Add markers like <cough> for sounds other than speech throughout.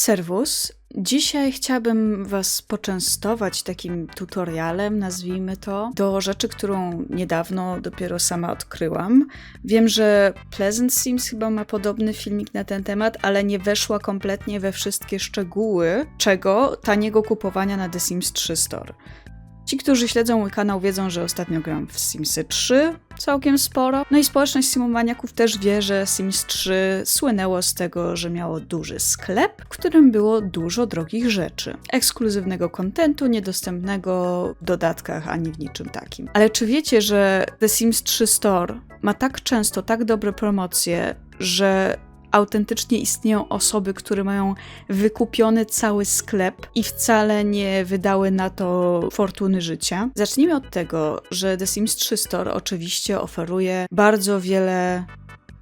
Serwus. Dzisiaj chciałabym Was poczęstować takim tutorialem, nazwijmy to, do rzeczy, którą niedawno dopiero sama odkryłam. Wiem, że Pleasant Sims chyba ma podobny filmik na ten temat, ale nie weszła kompletnie we wszystkie szczegóły, czego taniego kupowania na The Sims 3 Store. Ci, którzy śledzą mój kanał, wiedzą, że ostatnio gram w Simsy 3 całkiem sporo. No i społeczność simomaniaków też wie, że Sims 3 słynęło z tego, że miało duży sklep, w którym było dużo drogich rzeczy. Ekskluzywnego kontentu, niedostępnego w dodatkach ani w niczym takim. Ale czy wiecie, że The Sims 3 Store ma tak często tak dobre promocje, że autentycznie istnieją osoby, które mają wykupiony cały sklep i wcale nie wydały na to fortuny życia. Zacznijmy od tego, że The Sims 3 Store oczywiście oferuje bardzo wiele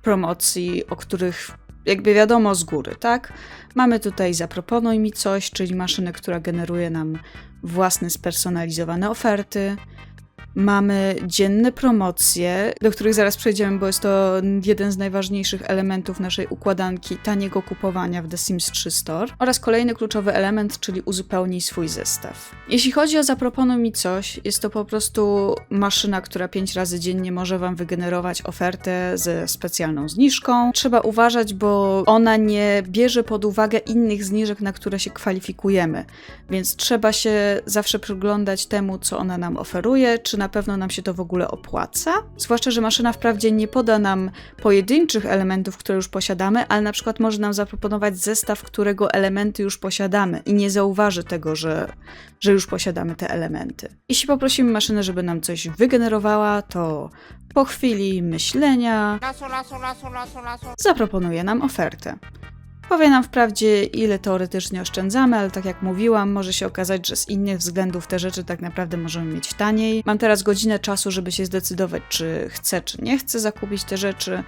promocji, o których jakby wiadomo z góry, tak? Mamy tutaj zaproponuj mi coś, czyli maszynę, która generuje nam własne spersonalizowane oferty. Mamy dzienne promocje, do których zaraz przejdziemy, bo jest to jeden z najważniejszych elementów naszej układanki taniego kupowania w The Sims 3 Store. Oraz kolejny kluczowy element, czyli uzupełnij swój zestaw. Jeśli chodzi o zaproponuj mi coś, jest to po prostu maszyna, która 5 razy dziennie może Wam wygenerować ofertę ze specjalną zniżką. Trzeba uważać, bo ona nie bierze pod uwagę innych zniżek, na które się kwalifikujemy, więc trzeba się zawsze przyglądać temu, co ona nam oferuje, czy na pewno nam się to w ogóle opłaca. Zwłaszcza, że maszyna wprawdzie nie poda nam pojedynczych elementów, które już posiadamy, ale na przykład może nam zaproponować zestaw, którego elementy już posiadamy i nie zauważy tego, że, że już posiadamy te elementy. Jeśli poprosimy maszynę, żeby nam coś wygenerowała, to po chwili myślenia zaproponuje nam ofertę. Powie nam wprawdzie, ile teoretycznie oszczędzamy, ale tak jak mówiłam, może się okazać, że z innych względów te rzeczy tak naprawdę możemy mieć taniej. Mam teraz godzinę czasu, żeby się zdecydować, czy chcę, czy nie chcę zakupić te rzeczy.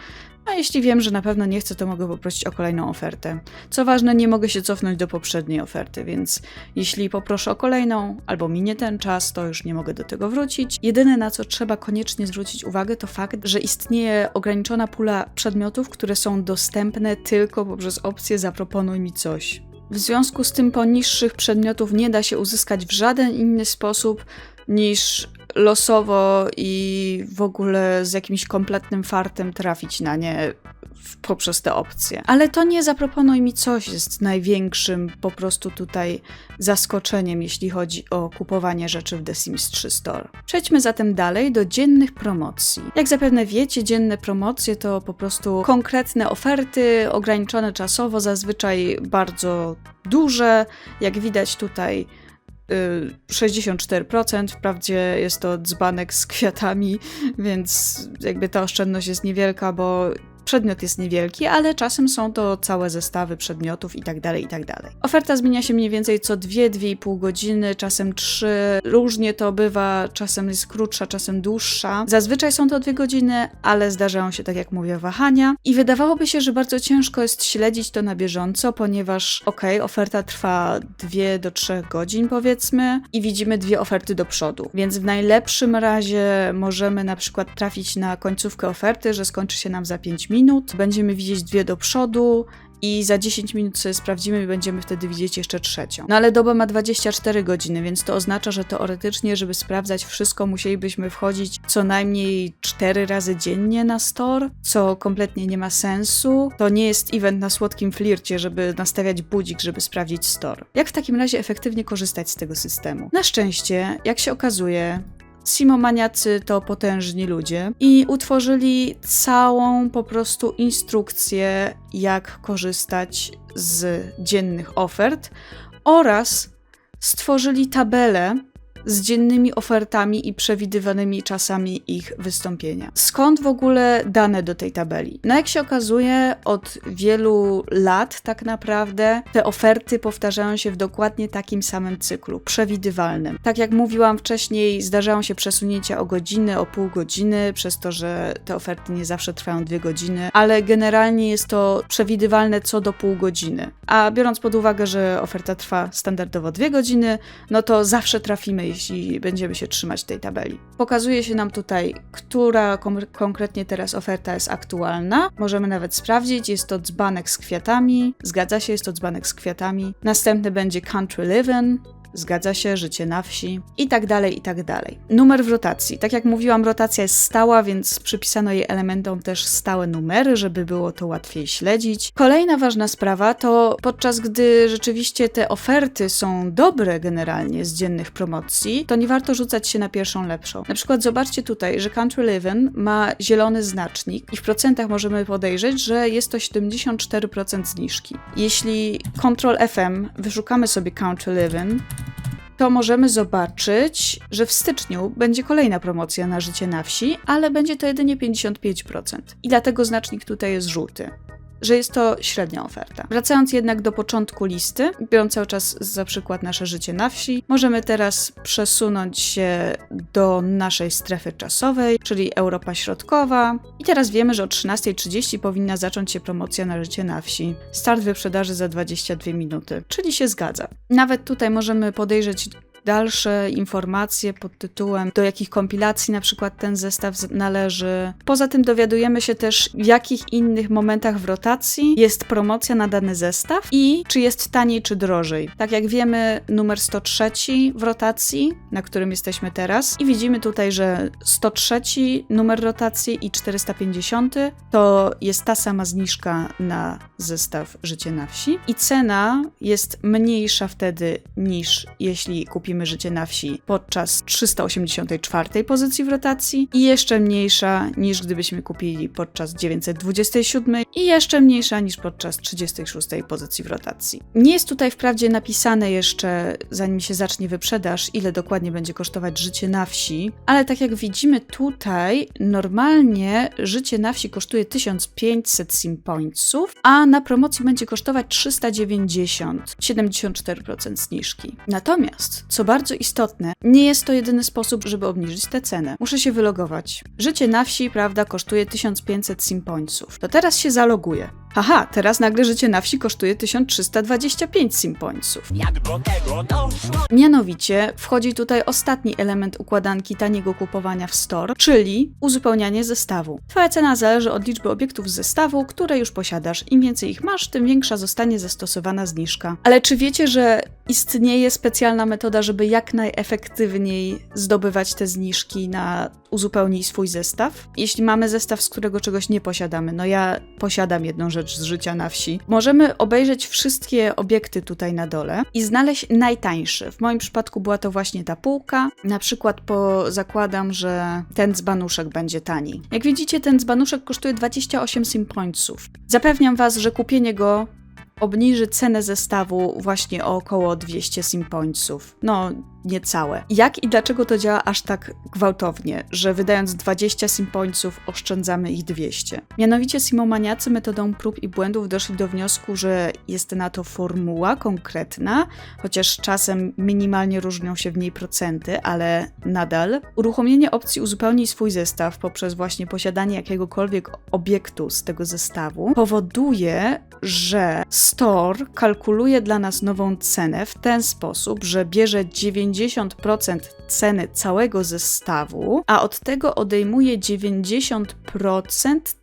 A jeśli wiem, że na pewno nie chcę, to mogę poprosić o kolejną ofertę. Co ważne, nie mogę się cofnąć do poprzedniej oferty, więc jeśli poproszę o kolejną albo minie ten czas, to już nie mogę do tego wrócić. Jedyne na co trzeba koniecznie zwrócić uwagę, to fakt, że istnieje ograniczona pula przedmiotów, które są dostępne tylko poprzez opcję zaproponuj mi coś. W związku z tym poniższych przedmiotów nie da się uzyskać w żaden inny sposób niż losowo i w ogóle z jakimś kompletnym fartem trafić na nie poprzez te opcje. Ale to nie zaproponuj mi coś jest największym po prostu tutaj zaskoczeniem, jeśli chodzi o kupowanie rzeczy w The Sims 3 Store. Przejdźmy zatem dalej do dziennych promocji. Jak zapewne wiecie, dzienne promocje to po prostu konkretne oferty, ograniczone czasowo, zazwyczaj bardzo duże. Jak widać tutaj 64%, wprawdzie jest to dzbanek z kwiatami, więc jakby ta oszczędność jest niewielka, bo przedmiot jest niewielki, ale czasem są to całe zestawy przedmiotów i tak dalej, i tak. Oferta zmienia się mniej więcej co 2-2,5 godziny, czasem 3, różnie to bywa, czasem jest krótsza, czasem dłuższa. Zazwyczaj są to 2 godziny, ale zdarzają się, tak jak mówię, wahania i wydawałoby się, że bardzo ciężko jest śledzić to na bieżąco, ponieważ okej, oferta trwa 2 do 3 godzin powiedzmy i widzimy dwie oferty do przodu, więc w najlepszym razie możemy na przykład trafić na końcówkę oferty, że skończy się nam za 5 minut, będziemy widzieć dwie do przodu i za 10 minut sobie sprawdzimy i będziemy wtedy widzieć jeszcze trzecią. No ale doba ma 24 godziny, więc to oznacza, że teoretycznie, żeby sprawdzać wszystko, musielibyśmy wchodzić co najmniej 4 razy dziennie na store, co kompletnie nie ma sensu. To nie jest event na słodkim flircie, żeby nastawiać budzik, żeby sprawdzić store. Jak w takim razie efektywnie korzystać z tego systemu? Na szczęście, jak się okazuje, Simomaniacy to potężni ludzie i utworzyli całą po prostu instrukcję, jak korzystać z dziennych ofert oraz stworzyli tabelę z dziennymi ofertami i przewidywanymi czasami ich wystąpienia. Skąd w ogóle dane do tej tabeli? No jak się okazuje, od wielu lat tak naprawdę te oferty powtarzają się w dokładnie takim samym cyklu, przewidywalnym. Tak jak mówiłam wcześniej, zdarzają się przesunięcia o godzinę, o pół godziny, przez to, że te oferty nie zawsze trwają dwie godziny, ale generalnie jest to przewidywalne co do pół godziny. A biorąc pod uwagę, że oferta trwa standardowo dwie godziny, no to zawsze trafimy jeśli będziemy się trzymać tej tabeli. Pokazuje się nam tutaj, która konkretnie teraz oferta jest aktualna. Możemy nawet sprawdzić, jest to dzbanek z kwiatami. Zgadza się, jest to dzbanek z kwiatami. Następny będzie Country Living. Zgadza się, życie na wsi i tak dalej, i tak dalej. Numer w rotacji. Tak jak mówiłam, rotacja jest stała, więc przypisano jej elementom też stałe numery, żeby było to łatwiej śledzić. Kolejna ważna sprawa to podczas gdy rzeczywiście te oferty są dobre generalnie z dziennych promocji, to nie warto rzucać się na pierwszą lepszą. Na przykład zobaczcie tutaj, że Country Living ma zielony znacznik i w procentach możemy podejrzeć, że jest to 74% zniżki. Jeśli Ctrl FM wyszukamy sobie Country Living, to możemy zobaczyć, że w styczniu będzie kolejna promocja na życie na wsi, ale będzie to jedynie 55%. I dlatego znacznik tutaj jest żółty. Że jest to średnia oferta. Wracając jednak do początku listy, biorąc cały czas za przykład nasze życie na wsi, możemy teraz przesunąć się do naszej strefy czasowej, czyli Europa Środkowa. I teraz wiemy, że o 13.30 powinna zacząć się promocja na życie na wsi. Start wyprzedaży za 22 minuty, czyli się zgadza. Nawet tutaj możemy podejrzeć dalsze informacje pod tytułem, do jakich kompilacji na przykład ten zestaw należy. Poza tym dowiadujemy się też, w jakich innych momentach w rotacji jest promocja na dany zestaw i czy jest taniej, czy drożej. Tak jak wiemy, numer 103 w rotacji, na którym jesteśmy teraz, i widzimy tutaj, że 103 numer rotacji i 450 to jest ta sama zniżka na zestaw Życie na wsi i cena jest mniejsza wtedy niż jeśli kupimy Życie na wsi podczas 384 pozycji w rotacji i jeszcze mniejsza niż gdybyśmy kupili podczas 927 i jeszcze mniejsza niż podczas 36 pozycji w rotacji. Nie jest tutaj wprawdzie napisane jeszcze, zanim się zacznie wyprzedaż, ile dokładnie będzie kosztować Życie na wsi, ale tak jak widzimy tutaj, normalnie Życie na wsi kosztuje 1500 sim pointsów, a na promocji będzie kosztować 390, 74% zniżki. Natomiast, co bardzo istotne, nie jest to jedyny sposób, żeby obniżyć tę cenę. Muszę się wylogować. Życie na wsi, prawda, kosztuje 1500 sim pointsów. To teraz się zaloguję. Aha, teraz nagle życie na wsi kosztuje 1325 sim pointsów. Mianowicie wchodzi tutaj ostatni element układanki taniego kupowania w store, czyli uzupełnianie zestawu. Twoja cena zależy od liczby obiektów z zestawu, które już posiadasz. Im więcej ich masz, tym większa zostanie zastosowana zniżka. Ale czy wiecie, że istnieje specjalna metoda, żeby jak najefektywniej zdobywać te zniżki na uzupełnij swój zestaw? Jeśli mamy zestaw, z którego czegoś nie posiadamy, no ja posiadam jedną rzecz z życia na wsi, możemy obejrzeć wszystkie obiekty tutaj na dole i znaleźć najtańszy. W moim przypadku była to właśnie ta półka. Na przykład po, zakładam, że ten dzbanuszek będzie tani. Jak widzicie, ten dzbanuszek kosztuje 28 sim pointsów. Zapewniam was, że kupienie go obniży cenę zestawu właśnie o około 200 sim pointsów. No, niecałe. Jak i dlaczego to działa aż tak gwałtownie, że wydając 20 sim pointsów oszczędzamy ich 200? Mianowicie simomaniacy metodą prób i błędów doszli do wniosku, że jest na to formuła konkretna, chociaż czasem minimalnie różnią się w niej procenty, ale nadal. Uruchomienie opcji uzupełnij swój zestaw poprzez właśnie posiadanie jakiegokolwiek obiektu z tego zestawu powoduje, że Store kalkuluje dla nas nową cenę w ten sposób, że bierze 90% ceny całego zestawu, a od tego odejmuje 90%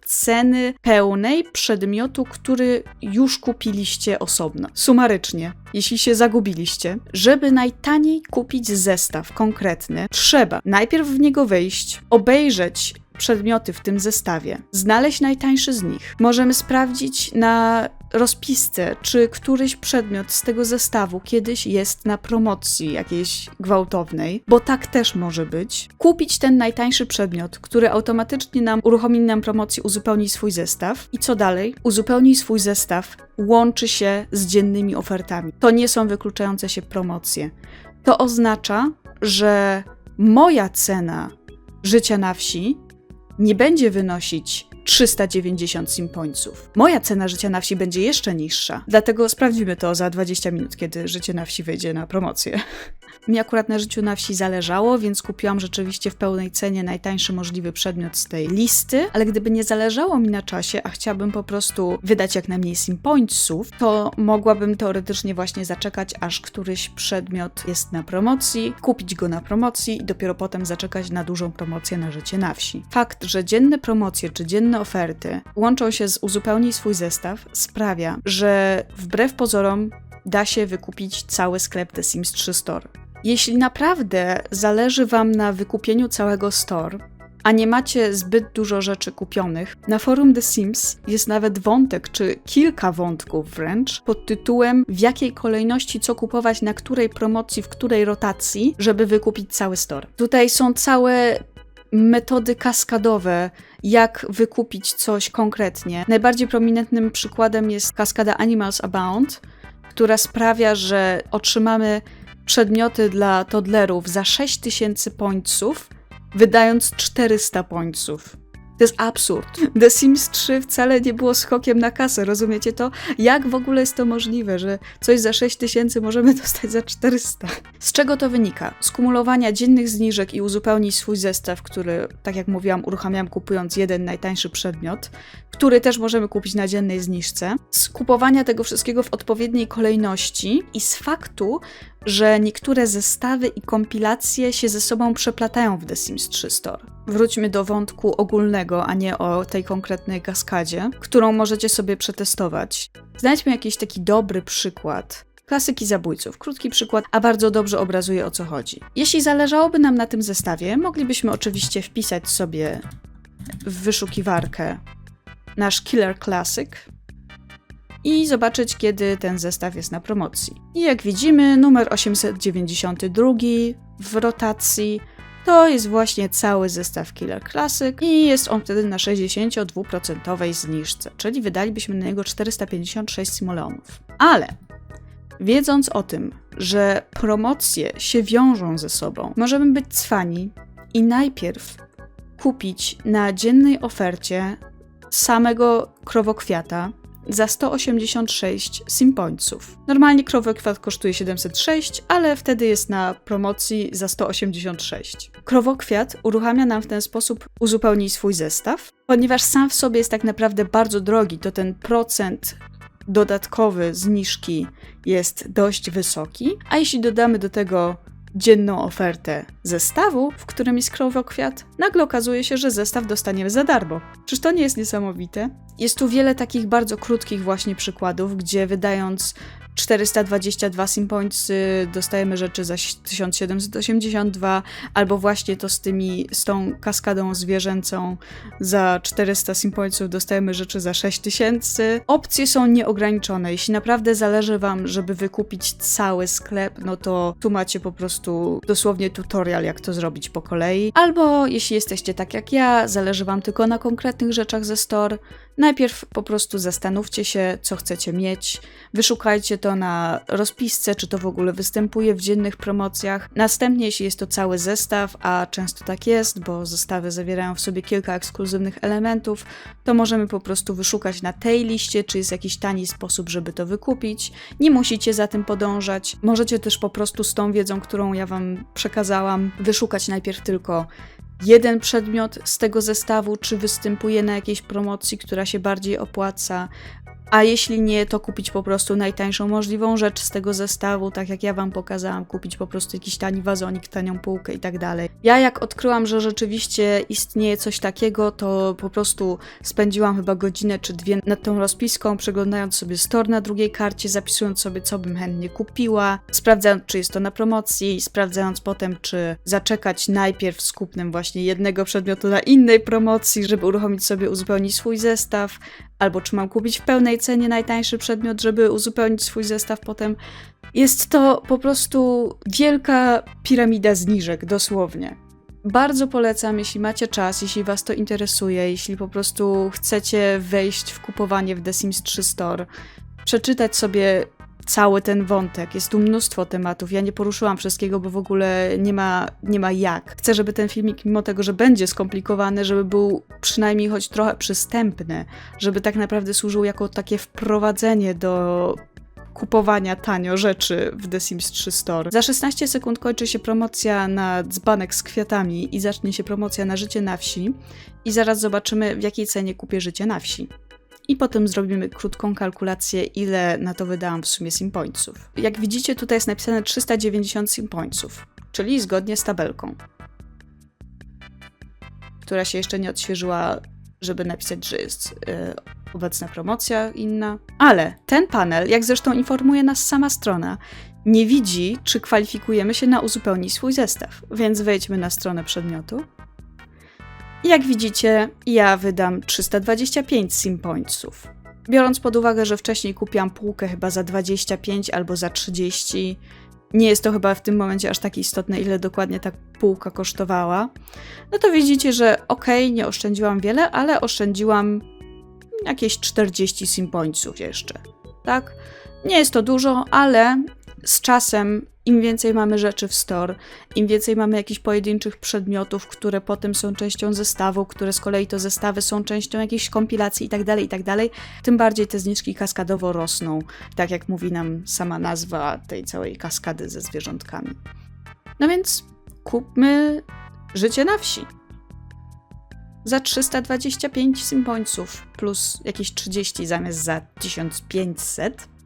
ceny pełnej przedmiotu, który już kupiliście osobno. Sumarycznie, jeśli się zagubiliście, żeby najtaniej kupić zestaw konkretny, trzeba najpierw w niego wejść, obejrzeć przedmioty w tym zestawie, znaleźć najtańszy z nich. Możemy sprawdzić na rozpisce, czy któryś przedmiot z tego zestawu kiedyś jest na promocji jakiejś gwałtownej, bo tak też może być. Kupić ten najtańszy przedmiot, który automatycznie nam uruchomi nam promocję, uzupełni swój zestaw. I co dalej? Uzupełnij swój zestaw łączy się z dziennymi ofertami. To nie są wykluczające się promocje. To oznacza, że moja cena życia na wsi nie będzie wynosić 390 sim pointsów. Moja cena życia na wsi będzie jeszcze niższa, dlatego sprawdzimy to za 20 minut, kiedy życie na wsi wejdzie na promocję. <laughs> Mi akurat na życiu na wsi zależało, więc kupiłam rzeczywiście w pełnej cenie najtańszy możliwy przedmiot z tej listy, ale gdyby nie zależało mi na czasie, a chciałabym po prostu wydać jak najmniej sim pointsów, to mogłabym teoretycznie właśnie zaczekać, aż któryś przedmiot jest na promocji, kupić go na promocji i dopiero potem zaczekać na dużą promocję na życie na wsi. Fakt, że dzienne promocje czy dzienne oferty łączą się z uzupełnij swój zestaw sprawia, że wbrew pozorom da się wykupić cały sklep The Sims 3 Store. Jeśli naprawdę zależy Wam na wykupieniu całego store, a nie macie zbyt dużo rzeczy kupionych, na forum The Sims jest nawet wątek, czy kilka wątków wręcz, pod tytułem w jakiej kolejności co kupować, na której promocji, w której rotacji, żeby wykupić cały store. Tutaj są całe metody kaskadowe, jak wykupić coś konkretnie. Najbardziej prominentnym przykładem jest kaskada Animals Abound, która sprawia, że otrzymamy przedmioty dla toddlerów za 6000 pońców, wydając 400 pońców. To jest absurd. The Sims 3 wcale nie było skokiem na kasę, rozumiecie to? Jak w ogóle jest to możliwe, że coś za 6000 możemy <laughs> dostać za 400? Z czego to wynika? Z kumulowania dziennych zniżek i uzupełnić swój zestaw, który, tak jak mówiłam, uruchamiam kupując jeden najtańszy przedmiot, który też możemy kupić na dziennej zniżce. Z kupowania tego wszystkiego w odpowiedniej kolejności i z faktu, że niektóre zestawy i kompilacje się ze sobą przeplatają w The Sims 3 Store. Wróćmy do wątku ogólnego, a nie o tej konkretnej kaskadzie, którą możecie sobie przetestować. Znajdźmy jakiś taki dobry przykład. Klasyki zabójców. Krótki przykład, a bardzo dobrze obrazuje o co chodzi. Jeśli zależałoby nam na tym zestawie, moglibyśmy oczywiście wpisać sobie w wyszukiwarkę nasz Killer Classic i zobaczyć, kiedy ten zestaw jest na promocji. I jak widzimy, numer 892 w rotacji to jest właśnie cały zestaw Killer Classic i jest on wtedy na 62% zniżce, czyli wydalibyśmy na niego 456 simoleonów. Ale wiedząc o tym, że promocje się wiążą ze sobą, możemy być cwani i najpierw kupić na dziennej ofercie samego krowokwiata za 186 simpońców. Normalnie krowokwiat kosztuje 706, ale wtedy jest na promocji za 186. Krowokwiat uruchamia nam w ten sposób uzupełnić swój zestaw, ponieważ sam w sobie jest tak naprawdę bardzo drogi, to ten procent dodatkowy zniżki jest dość wysoki, a jeśli dodamy do tego dzienną ofertę zestawu, w którym jest krowokwiat, nagle okazuje się, że zestaw dostaniemy za darmo. Czyż to nie jest niesamowite? Jest tu wiele takich bardzo krótkich właśnie przykładów, gdzie wydając 422 simpoints dostajemy rzeczy za 1782, albo właśnie to z tymi, z tą kaskadą zwierzęcą za 400 simpointsów dostajemy rzeczy za 6000. Opcje są nieograniczone. Jeśli naprawdę zależy wam, żeby wykupić cały sklep, no to tu macie po prostu dosłownie tutorial, jak to zrobić po kolei. Albo jeśli jesteście tak jak ja, zależy wam tylko na konkretnych rzeczach ze store, najpierw po prostu zastanówcie się, co chcecie mieć, wyszukajcie to na rozpisce, czy to w ogóle występuje w dziennych promocjach. Następnie, jeśli jest to cały zestaw, a często tak jest, bo zestawy zawierają w sobie kilka ekskluzywnych elementów, to możemy po prostu wyszukać na tej liście, czy jest jakiś tani sposób, żeby to wykupić. Nie musicie za tym podążać. Możecie też po prostu z tą wiedzą, którą ja Wam przekazałam, wyszukać najpierw tylko jeden przedmiot z tego zestawu, czy występuje na jakiejś promocji, która się bardziej opłaca. A jeśli nie, to kupić po prostu najtańszą możliwą rzecz z tego zestawu, tak jak ja Wam pokazałam, kupić po prostu jakiś tani wazonik, tanią półkę i tak dalej. Ja jak odkryłam, że rzeczywiście istnieje coś takiego, to po prostu spędziłam chyba godzinę czy dwie nad tą rozpiską, przeglądając sobie store na drugiej karcie, zapisując sobie, co bym chętnie kupiła, sprawdzając, czy jest to na promocji, sprawdzając potem, czy zaczekać najpierw z kupnem właśnie jednego przedmiotu na innej promocji, żeby uruchomić sobie, uzupełnić swój zestaw, albo czy mam kupić w pełnej cenie najtańszy przedmiot, żeby uzupełnić swój zestaw potem. Jest to po prostu wielka piramida zniżek, dosłownie. Bardzo polecam, jeśli macie czas, jeśli Was to interesuje, jeśli po prostu chcecie wejść w kupowanie w The Sims 3 Store, przeczytać sobie cały ten wątek. Jest tu mnóstwo tematów. Ja nie poruszyłam wszystkiego, bo w ogóle nie ma, nie ma jak. Chcę, żeby ten filmik, mimo tego, że będzie skomplikowany, żeby był przynajmniej choć trochę przystępny, żeby tak naprawdę służył jako takie wprowadzenie do kupowania tanio rzeczy w The Sims 3 Store. Za 16 sekund kończy się promocja na dzbanek z kwiatami i zacznie się promocja na życie na wsi i zaraz zobaczymy w jakiej cenie kupię życie na wsi. I potem zrobimy krótką kalkulację, ile na to wydałam w sumie simpońców. Jak widzicie, tutaj jest napisane 390 simpońców, czyli zgodnie z tabelką, która się jeszcze nie odświeżyła, żeby napisać, że jest e, obecna promocja inna. Ale ten panel, jak zresztą informuje nas sama strona, nie widzi, czy kwalifikujemy się na uzupełnić swój zestaw. Więc wejdźmy na stronę przedmiotu. Jak widzicie, ja wydam 325 simpointsów. Biorąc pod uwagę, że wcześniej kupiłam półkę chyba za 25 albo za 30, nie jest to chyba w tym momencie aż tak istotne, ile dokładnie ta półka kosztowała, no to widzicie, że okej, nie oszczędziłam wiele, ale oszczędziłam jakieś 40 simpońców jeszcze, tak? Nie jest to dużo, ale z czasem im więcej mamy rzeczy w store, im więcej mamy jakichś pojedynczych przedmiotów, które potem są częścią zestawu, które z kolei to zestawy są częścią jakiejś kompilacji itd., itd., tym bardziej te zniżki kaskadowo rosną, tak jak mówi nam sama nazwa tej całej kaskady ze zwierzątkami. No więc kupmy życie na wsi. Za 325 simpońców plus jakieś 30 zamiast za 1500.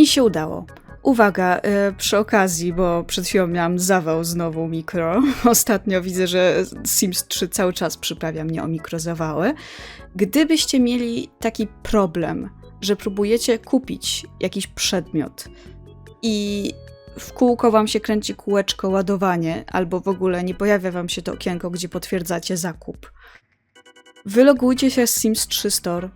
I się udało. Uwaga, e, przy okazji, bo przed chwilą miałam zawał znowu mikro. <laughs> Ostatnio widzę, że Sims 3 cały czas przyprawia mnie o mikrozawały. Gdybyście mieli taki problem, że próbujecie kupić jakiś przedmiot i w kółko wam się kręci kółeczko ładowanie, albo w ogóle nie pojawia wam się to okienko, gdzie potwierdzacie zakup. Wylogujcie się z Sims 3 Store.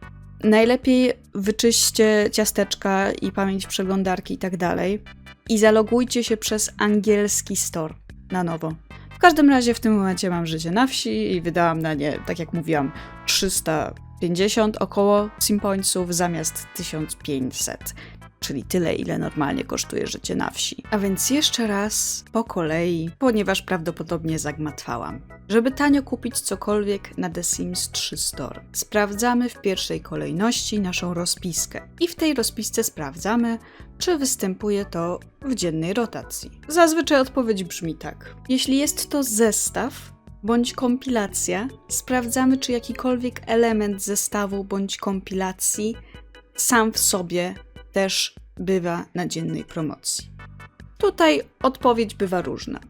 Najlepiej wyczyście ciasteczka i pamięć przeglądarki i tak dalej. I zalogujcie się przez angielski store na nowo. W każdym razie w tym momencie mam życie na wsi i wydałam na nie, tak jak mówiłam, 350 około simpońców zamiast 1500 czyli tyle, ile normalnie kosztuje życie na wsi. A więc jeszcze raz po kolei, ponieważ prawdopodobnie zagmatwałam. Żeby tanio kupić cokolwiek na The Sims 3 Store, sprawdzamy w pierwszej kolejności naszą rozpiskę. I w tej rozpisce sprawdzamy, czy występuje to w dziennej rotacji. Zazwyczaj odpowiedź brzmi tak. Jeśli jest to zestaw, bądź kompilacja, sprawdzamy, czy jakikolwiek element zestawu bądź kompilacji sam w sobie też bywa na dziennej promocji. Tutaj odpowiedź bywa różna.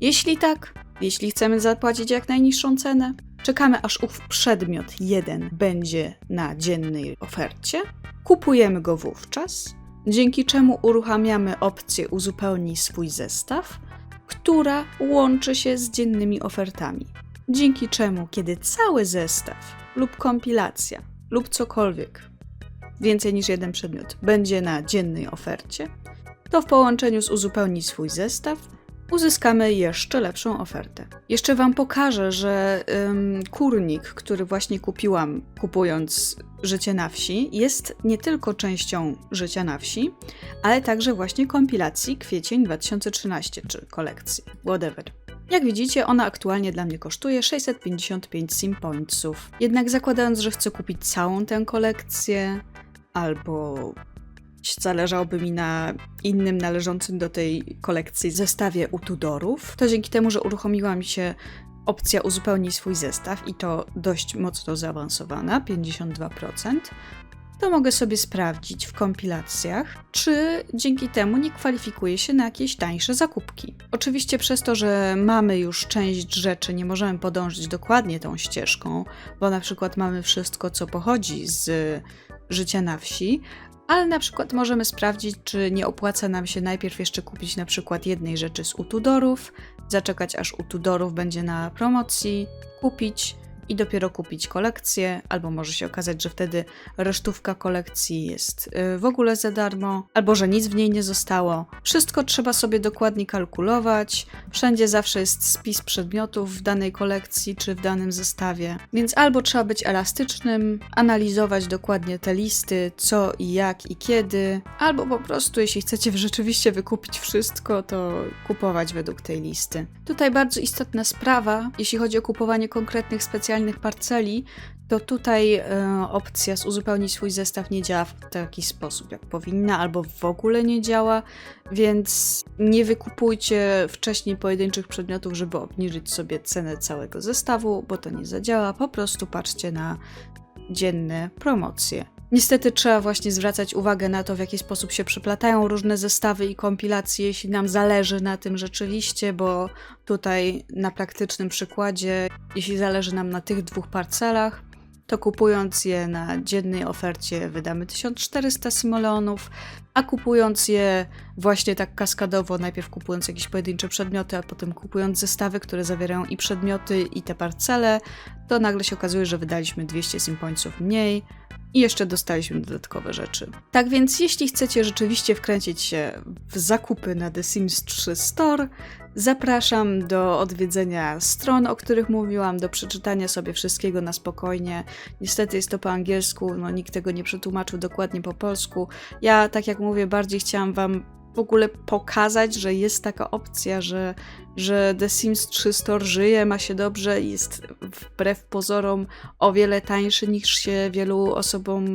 Jeśli tak, jeśli chcemy zapłacić jak najniższą cenę, czekamy aż ów przedmiot jeden będzie na dziennej ofercie, kupujemy go wówczas, dzięki czemu uruchamiamy opcję uzupełnij swój zestaw, która łączy się z dziennymi ofertami. Dzięki czemu, kiedy cały zestaw lub kompilacja lub cokolwiek więcej niż jeden przedmiot będzie na dziennej ofercie, to w połączeniu z uzupełnić swój zestaw uzyskamy jeszcze lepszą ofertę. Jeszcze Wam pokażę, że ym, kurnik, który właśnie kupiłam kupując Życie na wsi, jest nie tylko częścią Życia na wsi, ale także właśnie kompilacji kwiecień 2013 czy kolekcji, whatever. Jak widzicie, ona aktualnie dla mnie kosztuje 655 simpointsów. Jednak zakładając, że chcę kupić całą tę kolekcję, albo zależałoby mi na innym należącym do tej kolekcji zestawie u Tudorów, to dzięki temu, że uruchomiła mi się opcja uzupełnij swój zestaw i to dość mocno zaawansowana, 52%, to mogę sobie sprawdzić w kompilacjach, czy dzięki temu nie kwalifikuję się na jakieś tańsze zakupki. Oczywiście przez to, że mamy już część rzeczy, nie możemy podążyć dokładnie tą ścieżką, bo na przykład mamy wszystko, co pochodzi z życia na wsi, ale na przykład możemy sprawdzić, czy nie opłaca nam się najpierw jeszcze kupić na przykład jednej rzeczy z Utudorów, zaczekać aż Utudorów będzie na promocji, kupić i dopiero kupić kolekcję, albo może się okazać, że wtedy resztówka kolekcji jest y, w ogóle za darmo, albo że nic w niej nie zostało. Wszystko trzeba sobie dokładnie kalkulować. Wszędzie zawsze jest spis przedmiotów w danej kolekcji czy w danym zestawie. Więc albo trzeba być elastycznym, analizować dokładnie te listy, co i jak i kiedy, albo po prostu, jeśli chcecie rzeczywiście wykupić wszystko, to kupować według tej listy. Tutaj bardzo istotna sprawa, jeśli chodzi o kupowanie konkretnych specjalnych parceli, to tutaj e, opcja z uzupełnić swój zestaw nie działa w taki sposób, jak powinna, albo w ogóle nie działa, więc nie wykupujcie wcześniej pojedynczych przedmiotów, żeby obniżyć sobie cenę całego zestawu, bo to nie zadziała. Po prostu patrzcie na dzienne promocje. Niestety trzeba właśnie zwracać uwagę na to, w jaki sposób się przeplatają różne zestawy i kompilacje, jeśli nam zależy na tym rzeczywiście, bo tutaj na praktycznym przykładzie, jeśli zależy nam na tych dwóch parcelach, to kupując je na dziennej ofercie wydamy 1400 simoleonów, a kupując je właśnie tak kaskadowo, najpierw kupując jakieś pojedyncze przedmioty, a potem kupując zestawy, które zawierają i przedmioty, i te parcele, to nagle się okazuje, że wydaliśmy 200 simpońców mniej i jeszcze dostaliśmy dodatkowe rzeczy. Tak więc, jeśli chcecie rzeczywiście wkręcić się w zakupy na The Sims 3 Store, zapraszam do odwiedzenia stron, o których mówiłam, do przeczytania sobie wszystkiego na spokojnie. Niestety jest to po angielsku, no nikt tego nie przetłumaczył dokładnie po polsku. Ja, tak jak mówię, bardziej chciałam Wam w ogóle pokazać, że jest taka opcja, że, że The Sims 3 Store żyje, ma się dobrze i jest wbrew pozorom o wiele tańszy niż się wielu osobom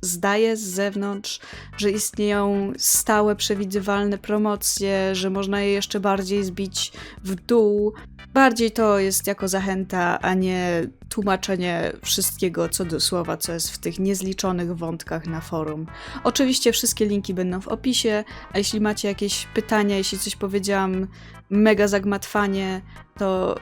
zdaje z zewnątrz, że istnieją stałe, przewidywalne promocje, że można je jeszcze bardziej zbić w dół. Bardziej to jest jako zachęta, a nie tłumaczenie wszystkiego co do słowa, co jest w tych niezliczonych wątkach na forum. Oczywiście wszystkie linki będą w opisie, a jeśli macie jakieś pytania, jeśli coś powiedziałam mega zagmatwanie, to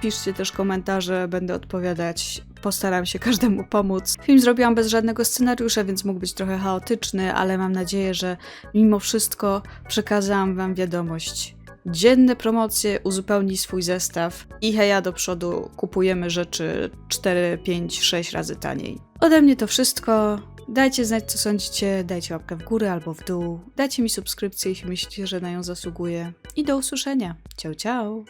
piszcie też komentarze, będę odpowiadać. Postaram się każdemu pomóc. Film zrobiłam bez żadnego scenariusza, więc mógł być trochę chaotyczny, ale mam nadzieję, że mimo wszystko przekazałam Wam wiadomość. Dzienne promocje, uzupełnij swój zestaw i heja do przodu, kupujemy rzeczy 4, 5, 6 razy taniej. Ode mnie to wszystko. Dajcie znać, co sądzicie, dajcie łapkę w górę albo w dół, dajcie mi subskrypcję, jeśli myślicie, że na nią zasługuję. I do usłyszenia. Ciao, ciao!